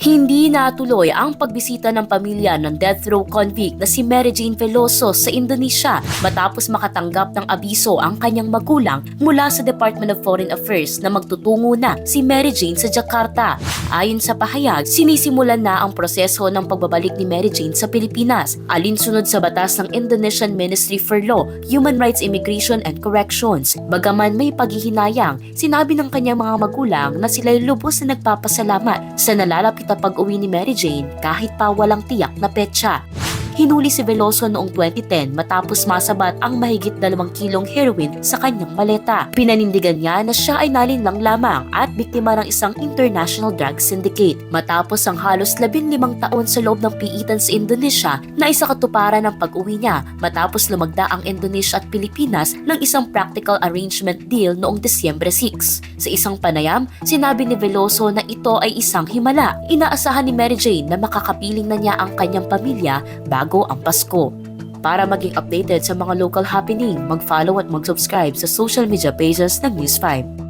Hindi natuloy ang pagbisita ng pamilya ng death row convict na si Mary Jane Veloso sa Indonesia matapos makatanggap ng abiso ang kanyang magulang mula sa Department of Foreign Affairs na magtutungo na si Mary Jane sa Jakarta. Ayon sa pahayag, sinisimulan na ang proseso ng pagbabalik ni Mary Jane sa Pilipinas alinsunod sa batas ng Indonesian Ministry for Law, Human Rights Immigration and Corrections. Bagaman may paghihinayang, sinabi ng kanyang mga magulang na sila'y lubos na nagpapasalamat sa nalalapit na pag-uwi ni Mary Jane kahit pa walang tiyak na petsa. Hinuli si Veloso noong 2010 matapos masabat ang mahigit dalawang kilong heroin sa kanyang maleta. Pinanindigan niya na siya ay nalinlang lamang at biktima ng isang international drug syndicate. Matapos ang halos 15 taon sa loob ng piitan sa Indonesia na isa katuparan ng pag-uwi niya matapos lumagda ang Indonesia at Pilipinas ng isang practical arrangement deal noong Desyembre 6. Sa isang panayam, sinabi ni Veloso na ito ay isang himala. Inaasahan ni Mary Jane na makakapiling na niya ang kanyang pamilya bago ang Pasko. Para maging updated sa mga local happening, mag-follow at mag-subscribe sa social media pages ng News 5.